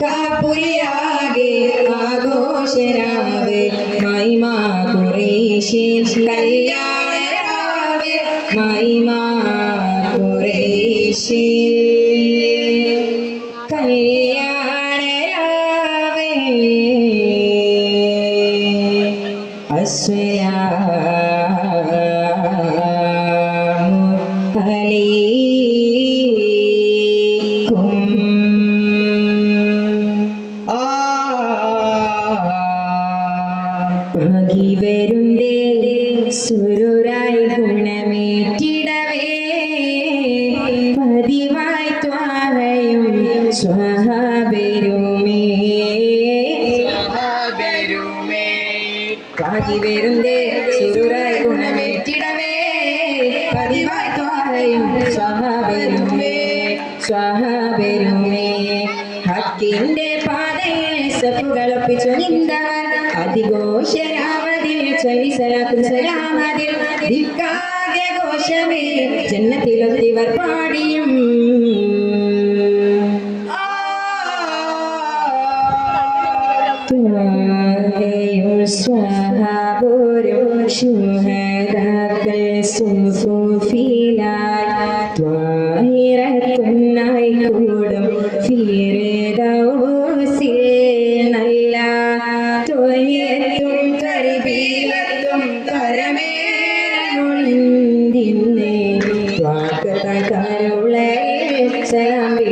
മക്കാപുരിയാകെ ആഘോഷരാവേ മൈമാ കുറേശി കല്യാണ രാവേ മൈമാ കുറേശി കല്യാണ രാവേ പകി വരുന്നേ സുരുരായി ഗുണമേറ്റിടവേ. പതിവായി ത്വാരയും സ്വഹാബരുമേ. പാകി വരുന്നേ സുരുരായി ഗുണമേറ്റിടവേ. പതിവായി ത്വാരയും സ്വഹാബരുമേ. സ്വഹാബരുമേ ഹക്കിന്റെ പാതയെ ಸಪುಗಳ ಪಿಚನಿಂದವ ಅಧಿಘೋಷರಾವದಿನ ಚಲಿಸರ ಕುಸರಾಮದಿನ ದಿಕ್ಕಾಗೆ ಘೋಷವೇ ಜನ್ನತಿಲೊತ್ತಿವರ್ ಪಾಡಿಯಂ स्वाहा गुरु शुहरकै सुफुफिला त्वाहिरतुन्नायकुडं फिर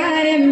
താരം